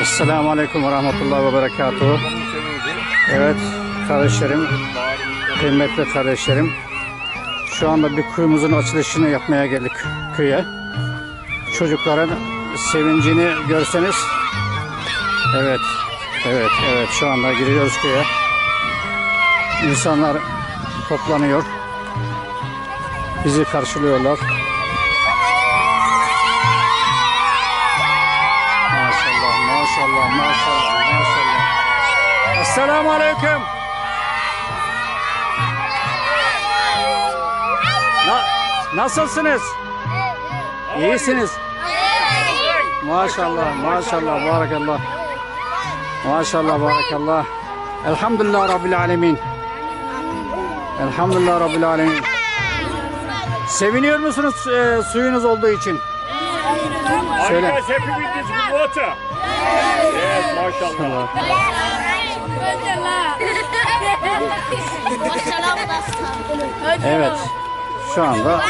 Esselamu Aleyküm ve Rahmetullahi ve Berekatuhu. Evet kardeşlerim, kıymetli kardeşlerim. Şu anda bir kuyumuzun açılışını yapmaya geldik köye. Çocukların sevincini görseniz. Evet, evet, evet şu anda giriyoruz köye. İnsanlar toplanıyor. Bizi karşılıyorlar. Esselamu Aleyküm. Na- nasılsınız? İyisiniz. Maşallah, maşallah, barakallah. Maşallah, barakallah. Elhamdülillah Rabbil Alemin. Elhamdülillah Rabbil Alemin. Seviniyor musunuz e, suyunuz olduğu için? Söyle. Yes, mashallah. Evet. Şu anda